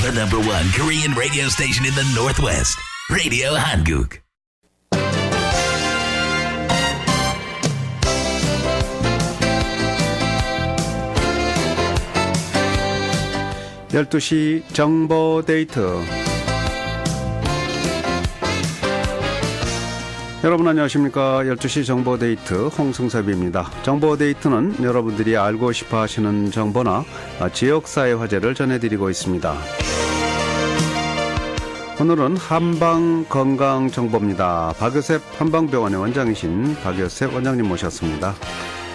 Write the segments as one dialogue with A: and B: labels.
A: The number one Korean radio station in the Northwest. Radio Hanguk.
B: 열두 시 정보 데이트 여러분 안녕하십니까 12시 정보데이트 홍승섭입니다. 정보데이트는 여러분들이 알고 싶어 하시는 정보나 지역사회 화제를 전해드리고 있습니다. 오늘은 한방 건강 정보입니다. 박요셉 한방병원의 원장이신 박요셉 원장님 모셨습니다.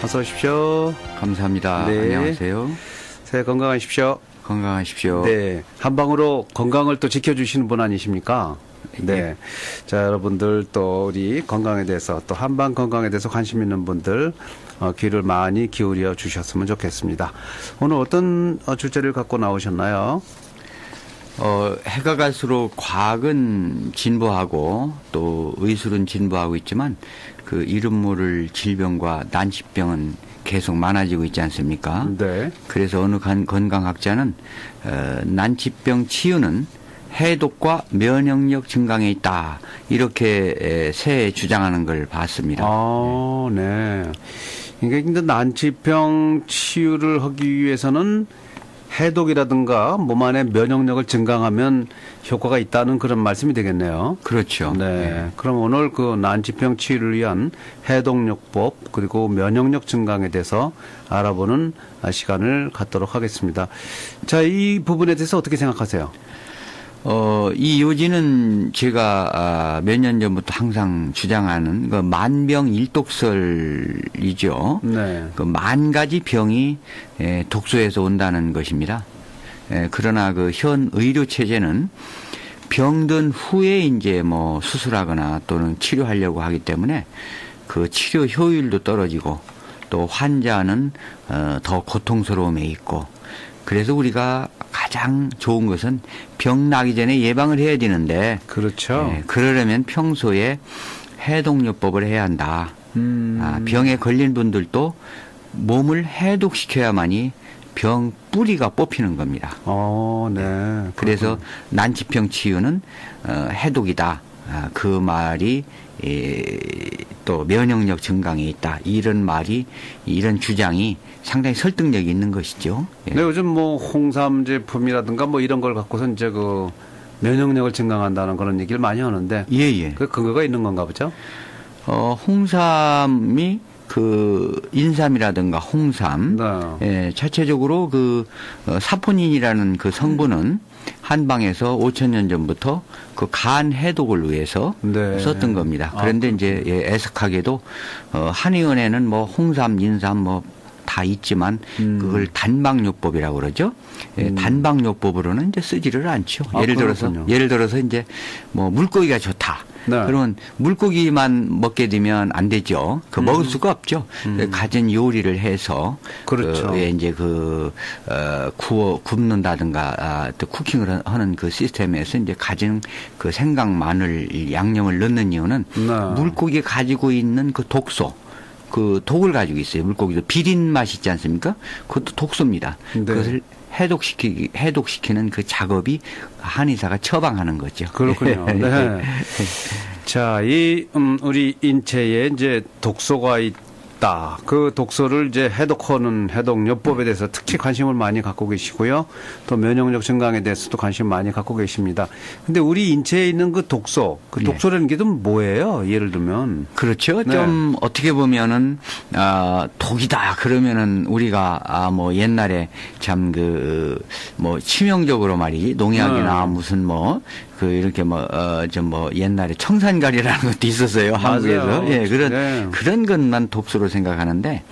B: 어서 오십시오.
C: 감사합니다.
B: 네.
C: 안녕하세요.
B: 새해 건강하십시오.
C: 건강하십시오.
B: 네. 한방으로 건강을 또 지켜주시는 분 아니십니까? 네.
C: 예.
B: 자, 여러분들 또 우리 건강에 대해서 또 한방 건강에 대해서 관심 있는 분들 어, 귀를 많이 기울여 주셨으면 좋겠습니다. 오늘 어떤 어, 주제를 갖고 나오셨나요?
C: 어, 해가 갈수록 과학은 진보하고 또 의술은 진보하고 있지만 그 이름 모를 질병과 난치병은 계속 많아지고 있지 않습니까?
B: 네.
C: 그래서 어느 간- 건강학자는 어, 난치병 치유는 해독과 면역력 증강에 있다 이렇게 에, 새해 주장하는 걸 봤습니다.
B: 아, 네. 근데 난치병 치유를 하기 위해서는 해독이라든가 몸 안에 면역력을 증강하면 효과가 있다는 그런 말씀이 되겠네요.
C: 그렇죠.
B: 네. 그럼 오늘 그 난치병 치유를 위한 해독요법 그리고 면역력 증강에 대해서 알아보는 시간을 갖도록 하겠습니다. 자, 이 부분에 대해서 어떻게 생각하세요?
C: 어, 이 요지는 제가 아, 몇년 전부터 항상 주장하는 그 만병일독설이죠.
B: 네.
C: 그만 가지 병이 에, 독소에서 온다는 것입니다. 에, 그러나 그 현 의료 체제는 병든 후에 이제 뭐 수술하거나 또는 치료하려고 하기 때문에 그 치료 효율도 떨어지고 또 환자는 어, 더 고통스러움에 있고 그래서 우리가 가장 좋은 것은 병 나기 전에 예방을 해야 되는데
B: 그렇죠.
C: 예, 그러려면 평소에 해독요법을 해야 한다.
B: 음.
C: 아, 병에 걸린 분들도 몸을 해독시켜야만이 병 뿌리가 뽑히는 겁니다.
B: 어, 네.
C: 그래서 난치병 치유는 어, 해독이다. 아, 그 말이 에, 또 면역력 증강에 있다. 이런 말이 이런 주장이 상당히 설득력이 있는 것이죠. 예.
B: 네, 요즘 뭐 홍삼 제품이라든가 뭐 이런 걸 갖고서 이제 그 면역력을 증강한다는 그런 얘기를 많이 하는데
C: 예, 예.
B: 그 근거가 있는 건가 보죠?
C: 어, 홍삼이 그 인삼이라든가 홍삼
B: 네.
C: 예, 자체적으로 그 어, 사포닌이라는 그 성분은 한방에서 5천 년 전부터 그 간 해독을 위해서
B: 네.
C: 썼던 겁니다.
B: 아,
C: 그런데 이제 예, 애석하게도 어, 한의원에는 뭐 홍삼, 인삼 뭐 다 있지만
B: 음.
C: 그걸 단방요법이라고 그러죠. 예, 단방요법으로는 이제 쓰지를 않죠.
B: 아,
C: 예를 들어서
B: 그렇군요.
C: 예를 들어서 이제 뭐 물고기가 좋다.
B: 네.
C: 그러면 물고기만 먹게 되면 안 되죠. 그 먹을 수가 없죠. 가진 요리를 해서
B: 음. 그렇죠.
C: 그, 예, 이제 그 어, 구워 굽는다든가 아, 또 쿠킹을 하는 그 시스템에서 이제 가진 그 생강, 마늘, 양념을 넣는 이유는
B: 네.
C: 물고기 가지고 있는 그 독소. 그 독을 가지고 있어요. 물고기도 비린 맛 있지 않습니까? 그것도 독소입니다.
B: 네.
C: 그것을 해독시키 해독시키는 그 작업이 한의사가 처방하는 거죠.
B: 그렇군요. 네. 자, 이, 음, 우리 인체에 이제 독소가 있 다. 그 독소를 이제 해독하는 해독요법에 대해서 특히 관심을 많이 갖고 계시고요. 또 면역력 증강에 대해서도 관심 많이 갖고 계십니다. 근데 우리 인체에 있는 그 독소, 그
C: 예.
B: 독소라는 게 좀 뭐예요? 예를 들면.
C: 그렇죠.
B: 네.
C: 좀 어떻게 보면은 아 독이다 그러면은 우리가 아 뭐 옛날에 참 그 뭐 치명적으로 말이지 농약이나
B: 네.
C: 무슨 뭐 그 이렇게 뭐어좀 뭐 옛날에 청산가리라는 것도 있었어요 한국에서. 예 그런
B: 네.
C: 그런 것만 독소로 생각하는데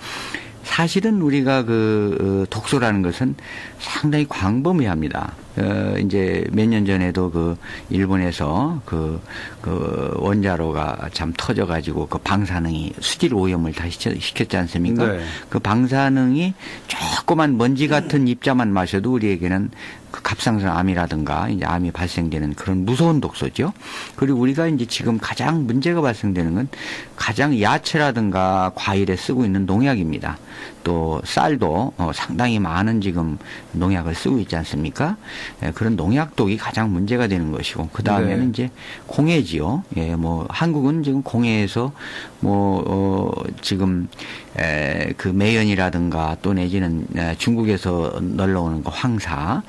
C: 사실은 우리가 그 어, 독소라는 것은 상당히 광범위합니다. 어, 이제 몇 년 전에도 그 일본에서 그, 그 원자로가 참 터져가지고 그 방사능이 수질 오염을 다 시켰지 않습니까?
B: 네.
C: 그 방사능이 조그만 먼지 같은 입자만 마셔도 우리에게는 그 갑상선 암이라든가 이제 암이 발생되는 그런 무서운 독소죠. 그리고 우리가 이제 지금 가장 문제가 발생되는 건 가장 야채라든가 과일에 쓰고 있는 농약입니다. 또 쌀도 어, 상당히 많은 지금 농약을 쓰고 있지 않습니까? 예, 그런 농약독이 가장 문제가 되는 것이고 그 다음에는
B: 네.
C: 이제 공해지요. 예, 뭐 한국은 지금 공해에서 뭐 어, 지금 에, 그 매연이라든가 또 내지는 에, 중국에서 널러오는 그 황사 아,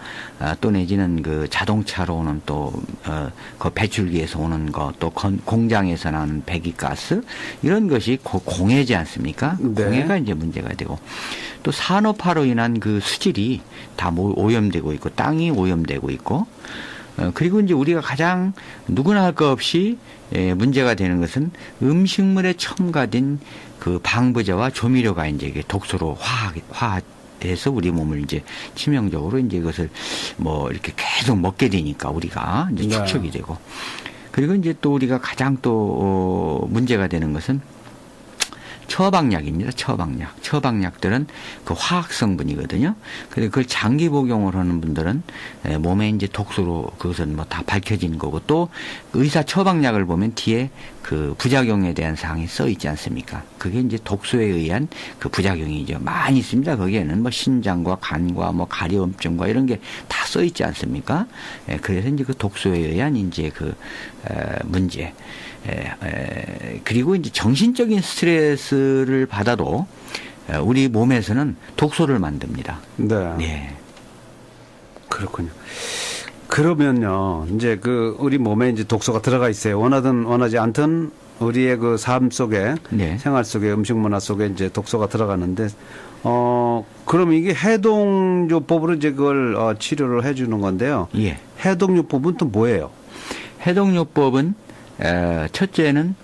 C: 또 내지는 그 자동차로 오는 또그 배출기에서 오는 거또 공장에서 나는 배기가스 이런 것이 고- 공해지 않습니까?
B: 네.
C: 공해가 이제 문제가 되고 또 산업화로 인한 그 수질이 다 모- 오염되고 있고 땅이 오염되고 있고 어, 그리고 이제 우리가 가장 누구나 할 것 없이 예, 문제가 되는 것은 음식물에 첨가된 그 방부제와 조미료가 이제 이게 독소로 화학, 화 해서 우리 몸을 이제 치명적으로 이제 이것을 뭐 이렇게 계속 먹게 되니까 우리가 이제
B: 네.
C: 축적이 되고 그리고 이제 또 우리가 가장 또 어, 문제가 되는 것은 처방약입니다. 처방약. 처방약들은 그 화학 성분이거든요. 근데 그걸 장기 복용을 하는 분들은 에, 몸에 이제 독소로 그것은 뭐 다 밝혀진 거고 또 의사 처방약을 보면 뒤에 그 부작용에 대한 사항이 써 있지 않습니까? 그게 이제 독소에 의한 그 부작용이죠. 많이 있습니다. 거기에는 뭐 신장과 간과 뭐 가려움증과 이런 게 다 써 있지 않습니까? 에, 그래서 이제 그 독소에 의한 이제 그 에, 문제. 에, 에, 그리고 이제 정신적인 스트레스를 받아도 에, 우리 몸에서는 독소를 만듭니다.
B: 네.
C: 네.
B: 그렇군요. 그러면요, 이제 그 우리 몸에 이제 독소가 들어가 있어요. 원하든 원하지 않든 우리의 그 삶 속에
C: 네.
B: 생활 속에 음식 문화 속에 이제 독소가 들어가는데 어 그럼 이게 해독요법으로 이제 그걸 어, 치료를 해주는 건데요.
C: 예.
B: 해독요법은 또 뭐예요?
C: 해독요법은 에, 첫째는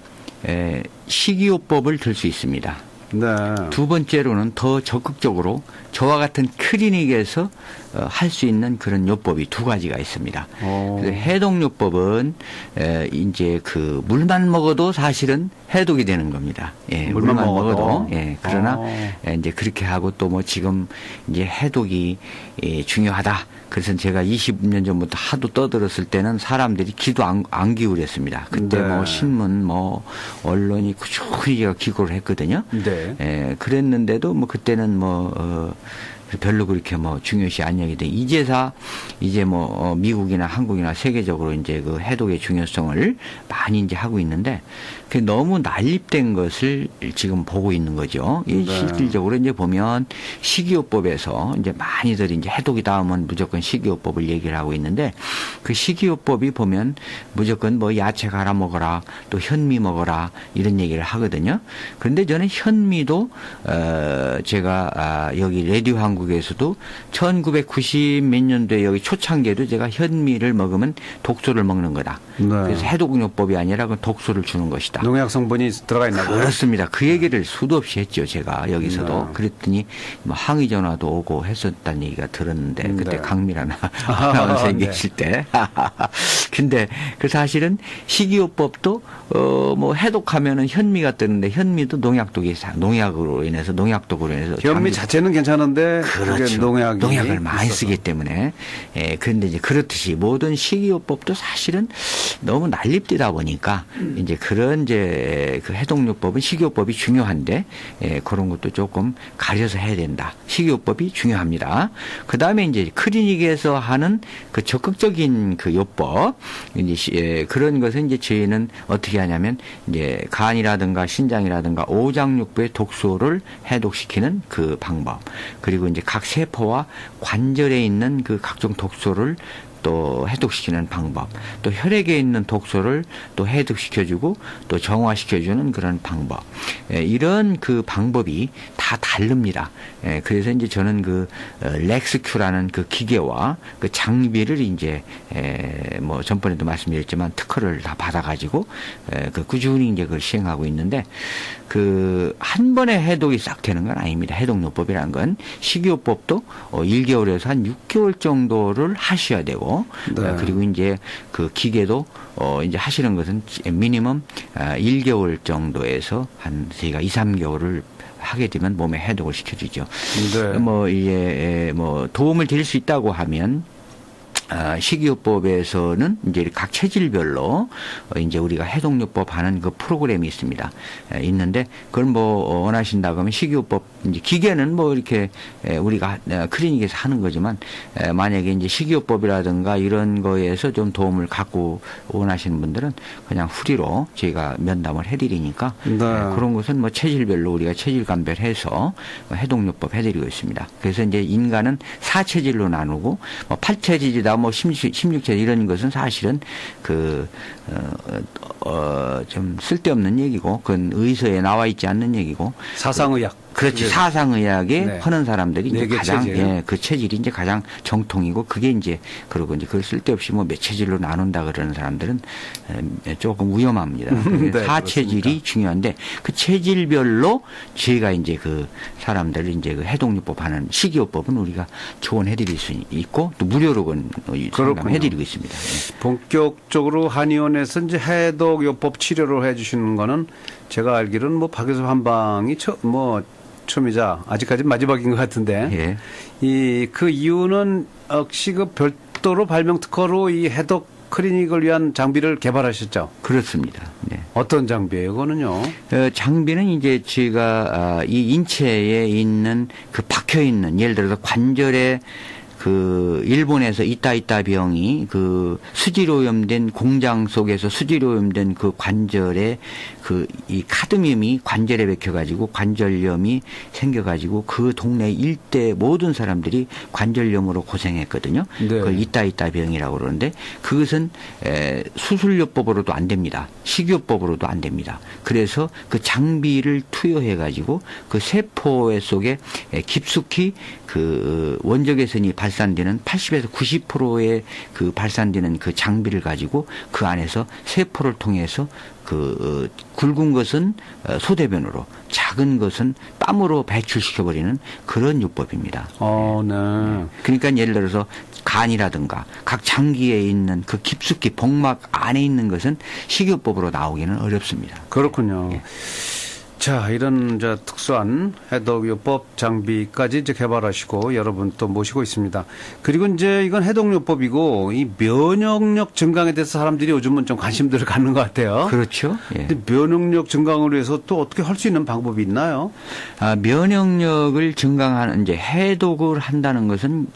C: 에, 식이요법을 들 수 있습니다.
B: 네.
C: 두 번째로는 더 적극적으로 저와 같은 클리닉에서 어, 할수 있는 그런 요법이 두 가지가 있습니다.
B: 어.
C: 그래서 해독 요법은 에, 이제 그 물만 먹어도 사실은 해독이 되는 겁니다. 예,
B: 물만
C: 물만,
B: 먹어도?
C: 먹어도. 예, 그러나
B: 어.
C: 에, 이제 그렇게 하고 또 뭐 지금 이제 해독이 예, 중요하다. 그래서 제가 20년 전부터 하도 떠들었을 때는 사람들이 귀도 안, 안 기울였습니다. 그때
B: 네.
C: 뭐 신문 뭐 언론이 꾸준히 제가 기고를 했거든요.
B: 네.
C: 예, 그랬는데도 뭐 그때는 뭐, 어, 별로 그렇게 뭐 중요시 안 여기돼. 이제사 이제 뭐 어, 미국이나 한국이나 세계적으로 이제 그 해독의 중요성을 많이 이제 하고 있는데 그 너무 난립된 것을 지금 보고 있는 거죠. 이
B: 네.
C: 실질적으로 이제 보면 식이요법에서 이제 많이들 이제 해독이다 하면 무조건 식이요법을 얘기를 하고 있는데 그 식이요법이 보면 무조건 뭐 야채 갈아 먹어라 또 현미 먹어라 이런 얘기를 하거든요. 그런데 저는 현미도 어 제가 아 여기 레디오 한국에서도 1990 몇 년도에 여기 초창기에도 제가 현미를 먹으면 독소를 먹는 거다.
B: 네.
C: 그래서 해독요법이 아니라 그 독소를 주는 것이다.
B: 농약 성분이 들어가 있나 보요
C: 그렇습니다. 그 얘기를 수도 없이 했죠, 제가 여기서도.
B: 네.
C: 그랬더니 뭐 항의 전화도 오고 했었다는 얘기가 들었는데
B: 음,
C: 그때
B: 네.
C: 강미란 아나운서
B: 네.
C: 계실 때. 근데 그 사실은 식이요법도 어 뭐 해독하면은 현미가 뜨는데 현미도 농약독이 사- 농약으로 인해서 농약독으로 인해서
B: 현미 자체는 괜찮은데
C: 그렇죠.
B: 농약이
C: 농약을 많이
B: 있어서.
C: 쓰기 때문에 예, 그런데 이제 그렇듯이 모든 식이요법도 사실은 너무 난립되다 보니까 이제 그런 이제 그 해독요법은 식이요법이 중요한데 예, 그런 것도 조금 가려서 해야 된다. 식이요법이 중요합니다. 그 다음에 이제 클리닉에서 하는 그 적극적인 그 요법 이제 시- 예, 그런 것은 이제 저희는 어떻게 하냐면 이제 간이라든가 신장이라든가 오장육부의 독소를 해독시키는 그 방법. 그리고 이제 각 세포와 관절에 있는 그 각종 독소를 또 해독시키는 방법, 또 혈액에 있는 독소를 또 해독시켜주고 또 정화시켜주는 그런 방법. 예, 이런 그 방법이 다 다릅니다. 예, 그래서 이제 저는 그 어, 렉스큐라는 그 기계와 그 장비를 이제 에, 뭐 전번에도 말씀드렸지만 특허를 다 받아가지고 에, 그 꾸준히 이제 그걸 시행하고 있는데 그 한 번에 해독이 싹 되는 건 아닙니다. 해독요법이라는 건 식이요법도 어, 1개월에서 한 6개월 정도를 하셔야 되고
B: 네.
C: 어, 그리고 이제 그 기계도 어 이제 하시는 것은 미니멈 아, 1개월 정도에서 한 저희가 2, 3개월을 하게 되면 몸에 해독을 시켜주죠.
B: 네.
C: 뭐 이제 에, 뭐 도움을 드릴 수 있다고 하면 아, 식이요법에서는 이제 각 체질별로 어, 이제 우리가 해독요법 하는 그 프로그램이 있습니다. 에, 있는데 그걸 뭐 어, 원하신다고 하면 식이요법 이제 기계는 뭐 이렇게 에, 우리가 어, 클리닉에서 하는 거지만 에, 만약에 이제 식이요법이라든가 이런 거에서 좀 도움을 갖고 원하시는 분들은 그냥 후리로 저희가 면담을 해드리니까
B: 네.
C: 에, 그런 것은 뭐 체질별로 우리가 체질 감별해서 해독요법 해드리고 있습니다. 그래서 이제 인간은 사체질로 나누고 뭐 팔체질이다 뭐 십육- 십육체질 이런 것은 사실은 그, 어, 어, 좀 쓸데없는 얘기고 그건 의서에 나와 있지 않는 얘기고
B: 사상의학.
C: 그렇지
B: 그게-
C: 사상의학에
B: 네.
C: 하는 사람들이 이제
B: 네개
C: 가장
B: 체질.
C: 예, 그 체질이 이제 가장 정통이고 그게 이제 그러고 이제 그걸 쓸데없이 뭐몇 체질로 나눈다 그러는 사람들은 에, 조금 위험합니다.
B: 네,
C: 사체질이
B: 그렇습니까?
C: 중요한데 그 체질별로 저희가 이제 그 사람들을 이제 그 해독요법 하는 식이요법은 우리가 조언해드릴 수 있고 또 무료로 그건
B: 그렇군요.
C: 상담해드리고 있습니다. 예.
B: 본격적으로 한의원에서 이제 해독요법 치료를 해주시는 거는 제가 알기로는 뭐 박효섭 한방이 처, 뭐 처음이자 아직까지 마지막인 것 같은데
C: 예.
B: 이그 이유는 역시 그 별도로 발명 특허로 이 해독 클리닉을 위한 장비를 개발하셨죠.
C: 그렇습니다. 네.
B: 어떤 장비예요, 그거는요?
C: 어, 장비는 이제 저희가 아, 이 인체에 있는 그 박혀 있는 예를 들어서 관절에 그 일본에서 있다 병이 그 수질 오염된 공장 속에서 수질 오염된 그 관절에 그 이 카드뮴이 관절에 박혀 가지고 관절염이 생겨 가지고 그 동네 일대 모든 사람들이 관절염으로 고생했거든요.
B: 네.
C: 그 있다 있다 병이라고 그러는데 그것은 에, 수술요법으로도 안 됩니다. 식이요법으로도 안 됩니다. 그래서 그 장비를 투여해 가지고 그 세포 속에 에, 깊숙이 그 원적외선이 발산되는 80에서 90%의 그 발산되는 그 장비를 가지고 그 안에서 세포를 통해서 그 어, 굵은 것은 어, 소대변으로 작은 것은 땀으로 배출시켜 버리는 그런 요법입니다.
B: 어, 네.
C: 그러니까 예를 들어서 간이라든가 각 장기에 있는 그 깊숙이 복막 안에 있는 것은 식이요법으로 나오기는 어렵습니다.
B: 그렇군요.
C: 예.
B: 자, 이런 저 특수한 해독요법 장비까지 이제 개발하시고 여러분 또 모시고 있습니다. 그리고 이제 이건 해독요법이고 이 면역력 증강에 대해서 사람들이 요즘은 좀 관심들을 갖는 것 같아요.
C: 그렇죠. 예.
B: 근데 면역력 증강을 위해서 또 어떻게 할 수 있는 방법이 있나요?
C: 아, 면역력을 증강하는 이제 해독을 한다는 것은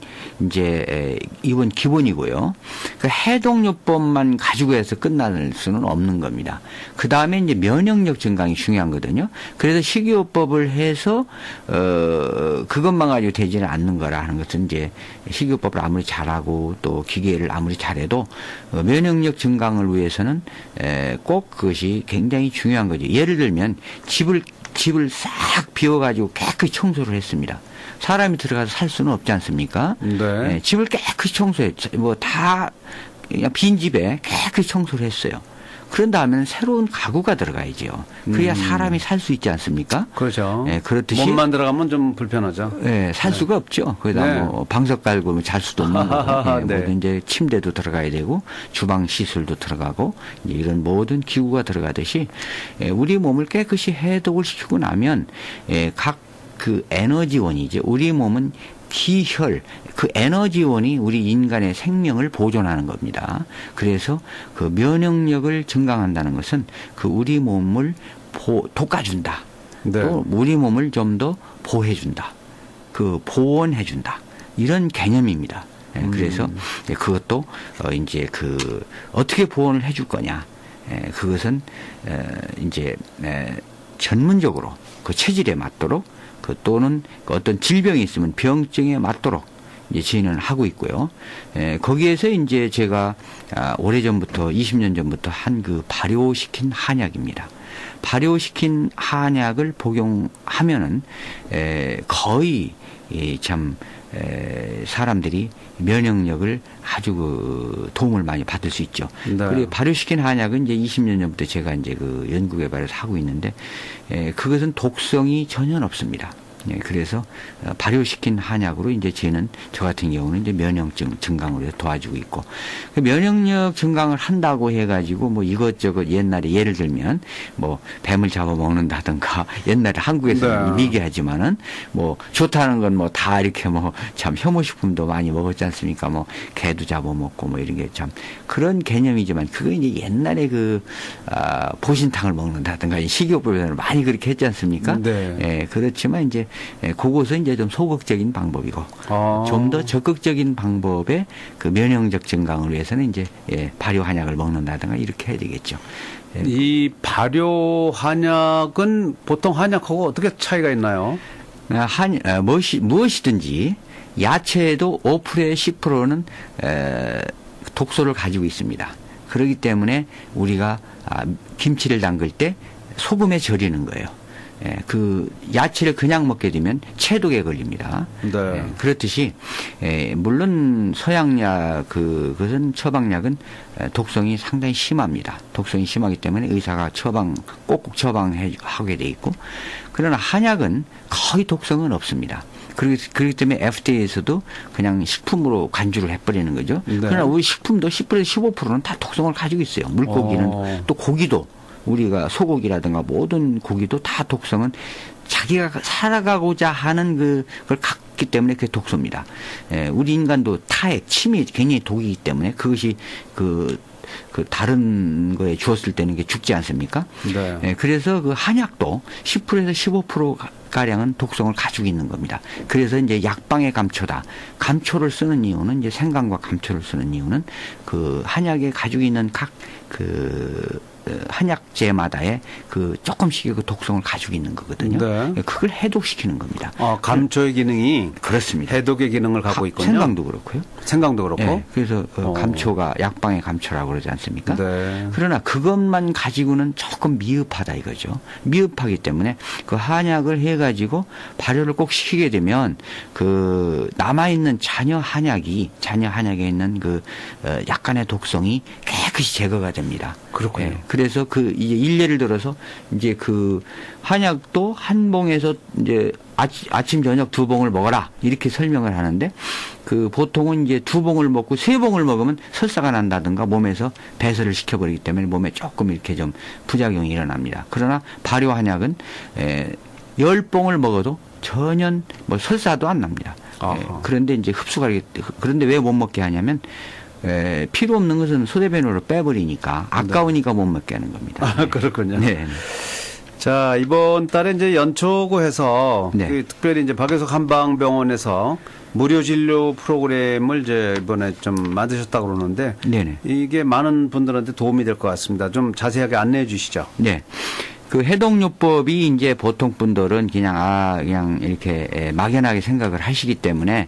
C: 이제 에, 이번 기본이고요. 그 해독요법만 가지고 해서 끝날 수는 없는 겁니다. 그 다음에 이제 면역력 증강이 중요한 거거든요. 그래서 식이요법을 해서 어 그것만 가지고 되지는 않는 거라 하는 것은 이제 식이요법을 아무리 잘하고 또 기계를 아무리 잘해도 어, 면역력 증강을 위해서는 에, 꼭 그것이 굉장히 중요한 거죠. 예를 들면 집을 집을 싹 비워가지고 깨끗이 청소를 했습니다. 사람이 들어가서 살 수는 없지 않습니까?
B: 네.
C: 예, 집을 깨끗이 청소해. 뭐다 그냥 빈 집에 깨끗이 청소를 했어요. 그런 다음에는 새로운 가구가 들어가야죠. 그래야
B: 음.
C: 사람이 살 수 있지 않습니까?
B: 그렇죠.
C: 예, 그렇듯이
B: 몸만 들어가면 좀 불편하죠.
C: 예, 살 수가 없죠. 거기다
B: 네.
C: 뭐 방석 깔고 잘 수도 없는 거고, 예,
B: 네.
C: 모든 이제 침대도 들어가야 되고 주방 시술도 들어가고 이제 이런 모든 기구가 들어가듯이 예, 우리 몸을 깨끗이 해독을 시키고 나면 예, 각그 에너지원이죠. 우리 몸은 기혈, 그 에너지원이 우리 인간의 생명을 보존하는 겁니다. 그래서 그 면역력을 증강한다는 것은 그 우리 몸을 보, 돋궈준다.
B: 네.
C: 또 우리 몸을 좀 더 보호해준다. 그 보온해준다. 이런 개념입니다. 예,
B: 음.
C: 그래서 이제 그것도 어 이제 그 어떻게 보온을 해줄 거냐. 예, 그것은 에, 이제 에, 전문적으로 그 체질에 맞도록 그 또는 그 어떤 질병이 있으면 병증에 맞도록 이제 저희는 하고 있고요. 에, 거기에서 이제 제가 아, 오래전부터 20년 전부터 한 그 발효시킨 한약입니다. 발효시킨 한약을 복용하면은 에, 거의 이참 에, 사람들이 면역력을 아주 그 도움을 많이 받을 수 있죠.
B: 네.
C: 그리고 발효시킨 한약은 이제 20년 전부터 제가 이제 그 연구 개발을 하고 있는데 에, 그것은 독성이 전혀 없습니다. 예, 그래서 어, 발효시킨 한약으로 이제 저는 저 같은 경우는 이제 면역증 해서 도와주고 있고 그 면역력 증강을 한다고 해가지고 뭐 이것저것 옛날에 예를 들면 뭐 뱀을 잡아 먹는다든가 옛날에 한국에서
B: 네.
C: 미개하지만은 뭐 좋다는 건 뭐 다 이렇게 뭐 참 혐오식품도 많이 먹었지 않습니까? 뭐 개도 잡아먹고 뭐 이런 게 참 그런 개념이지만 그거 이제 옛날에 그 아, 보신탕을 먹는다든가 이 식이요법에서는 많이 그렇게 했지 않습니까?
B: 네.
C: 예, 그렇지만 이제 예, 그것은 이제 좀 소극적인 방법이고
B: 아.
C: 좀더 적극적인 방법의 그 면역력 증강을 위해서는 이제 예, 발효 한약을 먹는다든가 이렇게 해야 되겠죠. 예,
B: 이 발효 한약은 보통 한약하고 어떻게 차이가 있나요?
C: 아, 한 어, 무엇이 무엇이든지 야채에도 5%에 10%는 에, 독소를 가지고 있습니다. 그렇기 때문에 우리가 아, 김치를 담글 때 소금에 절이는 거예요. 예, 그 야채를 그냥 먹게 되면 체독에 걸립니다.
B: 네.
C: 예, 그렇듯이 예, 물론 서양약 그 그것은 처방약은 에, 독성이 상당히 심합니다. 독성이 심하기 때문에 의사가 처방 꼭꼭 처방하게 돼 있고 그러나 한약은 거의 독성은 없습니다. 그렇기, 그렇기 때문에 FDA에서도 그냥 식품으로 간주를 해버리는 거죠.
B: 네.
C: 그러나 우리 식품도 10%에서 15%는 다 독성을 가지고 있어요. 물고기는
B: 어.
C: 또 고기도 우리가 소고기라든가 모든 고기도 다 독성은 자기가 살아가고자 하는 그, 그걸 갖기 때문에 그게 독소입니다. 예, 우리 인간도 타액, 침이 굉장히 독이기 때문에 그것이 그, 그 다른 거에 주었을 때는 이게 죽지 않습니까?
B: 네.
C: 예, 그래서 그 한약도 10%에서 15% 가량은 독성을 가지고 있는 겁니다. 그래서 이제 약방의 감초다. 감초를 쓰는 이유는 이제 생강과 감초를 쓰는 이유는 그 한약에 가지고 있는 각그 한약재마다의 그 조금씩의 그 독성을 가지고 있는 거거든요.
B: 네.
C: 예, 그걸 해독시키는 겁니다.
B: 아, 감초의 기능이
C: 그렇습니다.
B: 해독의 기능을 갖고
C: 가-
B: 있군요.
C: 생강도 그렇고요.
B: 생강도 그렇고.
C: 예, 그래서 어,
B: 어.
C: 감초가 약방의 감초라고 그러지 않습니까?
B: 네.
C: 그러나 그것만 가지고는 조금 미흡하다 이거죠. 미흡하기 때문에 그 한약을 해가지고 발효를 꼭 시키게 되면 그 남아 있는 잔여 한약이 잔여 한약에 있는 그 어, 약간의 독성이 깨끗이 제거가 됩니다.
B: 그렇군요.
C: 예, 그래서 그 이제 일례를 들어서 이제 그 한약도 한 봉에서 이제 아침, 아침 저녁 두 봉을 먹어라 이렇게 설명을 하는데 그 보통은 이제 두 봉을 먹고 세 봉을 먹으면 설사가 난다든가 몸에서 배설을 시켜버리기 때문에 몸에 조금 이렇게 좀 부작용이 일어납니다. 그러나 발효 한약은 에, 열 봉을 먹어도 전혀 뭐 설사도 안 납니다. 예, 그런데 이제 흡수가 그런데 왜 못 먹게 하냐면 에, 필요 없는 것은 소대변으로 빼버리니까 아까우니까 못 먹게 하는 겁니다.
B: 아, 그렇군요.
C: 네. 네.
B: 자, 이번 달에 이제 연초고 해서
C: 네.
B: 그 특별히 이제 박여석 한방병원에서 무료 진료 프로그램을 이제 이번에 좀 만드셨다 고 그러는데
C: 네네.
B: 이게 많은 분들한테 도움이 될 것 같습니다. 좀 자세하게 안내해 주시죠.
C: 네. 그 해독요법이 이제 보통 분들은 그냥 아 그냥 이렇게 에, 막연하게 생각을 하시기 때문에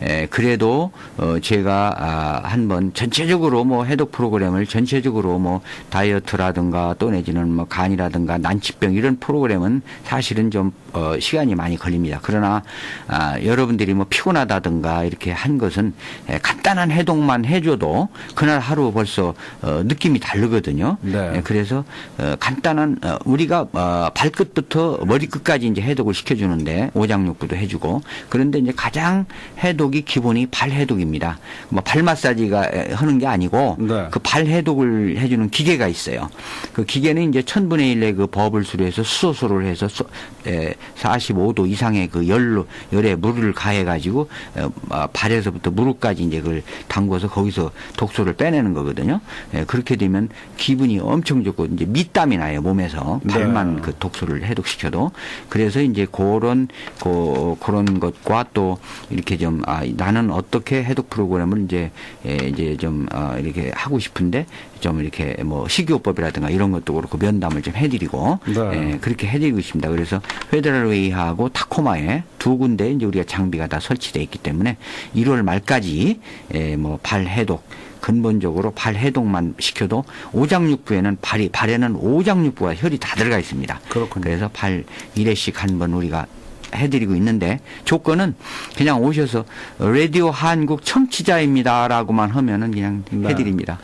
C: 에, 그래도 어 제가 아 한번 전체적으로 뭐 해독 프로그램을 전체적으로 뭐 다이어트라든가 또 내지는 뭐 간이라든가 난치병 이런 프로그램은 사실은 좀 어, 시간이 많이 걸립니다. 그러나 아, 여러분들이 뭐 피곤하다든가 이렇게 한 것은 에, 간단한 해독만 해줘도 그날 하루 벌써 어, 느낌이 다르거든요.
B: 네.
C: 예, 그래서 어, 간단한 어, 우리가 어, 발끝부터 머리끝까지 이제 해독을 시켜주는데 오장육부도 해주고 그런데 이제 가장 해독이 기본이 발 해독입니다. 뭐 발 마사지가 에, 하는 게 아니고
B: 네.
C: 그발 해독을 해주는 기계가 있어요. 그 기계는 이제 천분의 일의 그 버블 수로 해서 수소수를 해서 수, 에, 45도 이상의 그 열로 열에 물을 가해 가지고 어, 아, 발에서부터 무릎까지 이제 그걸 담궈서 거기서 독소를 빼내는 거거든요. 예, 그렇게 되면 기분이 엄청 좋고 이제 밑땀이 나요 몸에서
B: 네.
C: 발만 그 독소를 해독시켜도 그래서 이제 그런 그, 그런 것과 또 이렇게 좀 아, 나는 어떻게 해독 프로그램을 이제 예, 이제 좀 어, 이렇게 하고 싶은데 좀 이렇게 뭐 식이요법이라든가 이런 것도 그렇고 면담을 좀 해드리고
B: 네.
C: 예, 그렇게 해드리고 있습니다. 그래서 페데럴웨이하고 타코마에 두 군데 이제 우리가 장비가 다 설치되어 있기 때문에 1월 말까지 예, 뭐발 해독 근본적으로 발 해독만 시켜도 오장육부에는 발이 발에는 오장육부와 혈이 다 들어가 있습니다.
B: 그렇군요.
C: 그래서 발 1회씩 한 번 우리가 해드리고 있는데 조건은 그냥 오셔서 라디오 한국 청취자입니다라고만 하면은 그냥
B: 네.
C: 해드립니다.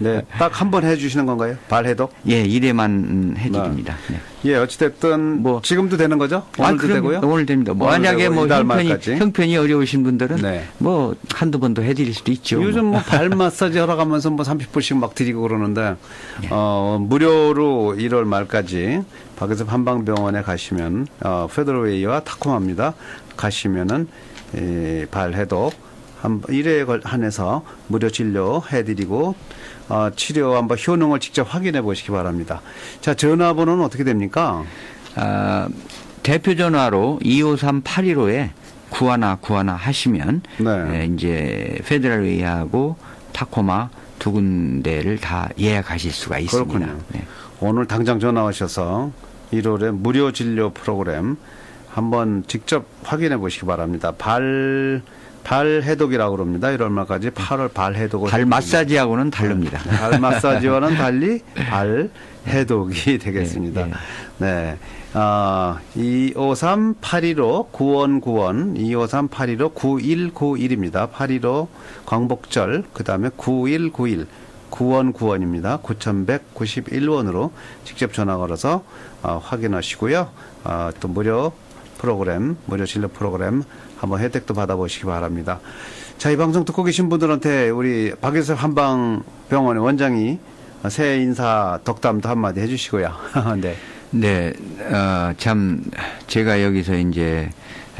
B: 네, 딱 한 번 해주시는 건가요? 발해독?
C: 예, 1회만 해드립니다. 네.
B: 예, 어찌됐든
C: 뭐-
B: 지금도 되는 거죠? 오늘도
C: 그럼요.
B: 되고요?
C: 오늘 됩니다. 뭐
B: 오늘
C: 만약에
B: 되고
C: 뭐 형편이
B: 말까지.
C: 형편이 어려우신 분들은
B: 네.
C: 뭐 한두 번 더 해드릴 수도 있죠.
B: 요즘
C: 뭐.
B: 뭐발 마사지 하러 가면서 뭐 30분씩 막 드리고 그러는데
C: 네.
B: 어 무료로 1월 말까지 박여섭 한방병원에 가시면 어 페더러웨이와 타코마입니다. 가시면은 이 발 해독 한 1회에 걸- 한해서 무료 진료 해드리고 어 치료 한번 효능을 직접 확인해 보시기 바랍니다. 자 전화번호는 어떻게 됩니까?
C: 아, 대표 전화로 253-815에 구하나 구하나 하시면
B: 네.
C: 에, 이제 페데럴 웨이하고 타코마 두 군데를 다 예약하실 수가 있습니다.
B: 그렇군요.
C: 네.
B: 오늘 당장 전화하셔서 1월에 무료 진료 프로그램 한번 직접 확인해 보시기 바랍니다. 발, 발 해독이라고 그럽니다. 1월 말까지 8월 발 해독을.
C: 발. 마사지하고는 다릅니다.
B: 발 마사지와는 달리 발 해독이 되겠습니다.
C: 네,
B: 네. 아, 253-815 9191, 253-815 9191입니다. 815 광복절, 그 다음에 9191. 9191입니다. 9191원으로 직접 전화 걸어서 어, 확인하시고요. 어, 또 무료 프로그램, 무료 진료 프로그램 한번 혜택도 받아보시기 바랍니다. 자, 이 방송 듣고 계신 분들한테 우리 박유섭 한방병원의 원장이 새해 인사 덕담도 한마디 해주시고요. 네.
C: 네, 어, 참, 제가 여기서 이제,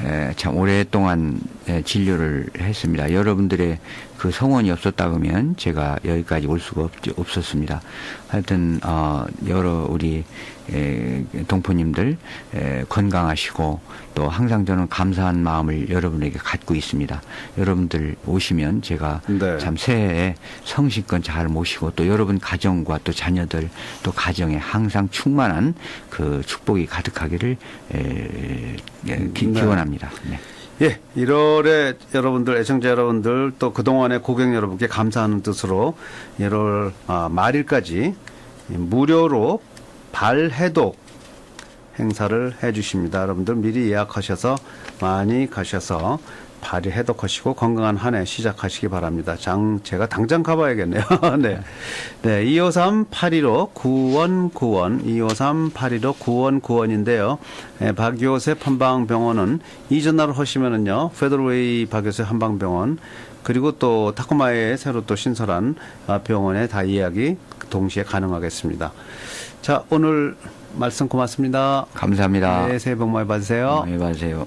C: 에, 참 오랫동안 에, 진료를 했습니다. 여러분들의 그 성원이 없었다 그러면 제가 여기까지 올 수가 없, 없었습니다. 하여튼, 어, 여러 우리, 에, 동포님들, 에, 건강하시고 또 항상 저는 감사한 마음을 여러분에게 갖고 있습니다. 여러분들 오시면 제가
B: 네.
C: 참 새해에 성실껏 잘 모시고 또 여러분 가정과 또 자녀들 또 가정에 항상 충만한 그 축복이 가득하기를 에, 에, 기,
B: 네.
C: 기원합니다. 네.
B: 예, 1월에 여러분들, 애청자 여러분들, 또 그동안의 고객 여러분께 감사하는 뜻으로 1월 아, 말일까지 무료로 발해독 행사를 해 주십니다. 여러분들 미리 예약하셔서 많이 가셔서 발이 해독하시고 건강한 한 해 시작하시기 바랍니다. 장, 제가 당장 가봐야겠네요. 네. 네. 253-815-9191, 253-815-9191인데요. 예, 박요셉 한방병원은 이 전화를 하시면은요, 페더웨이 박요셉 한방병원, 그리고 또 타코마에 새로 또 신설한 아, 병원에 다 예약이 동시에 가능하겠습니다. 자, 오늘 말씀 고맙습니다.
C: 감사합니다.
B: 네, 새해 복 많이 받으세요.
C: 네, 맞으세요.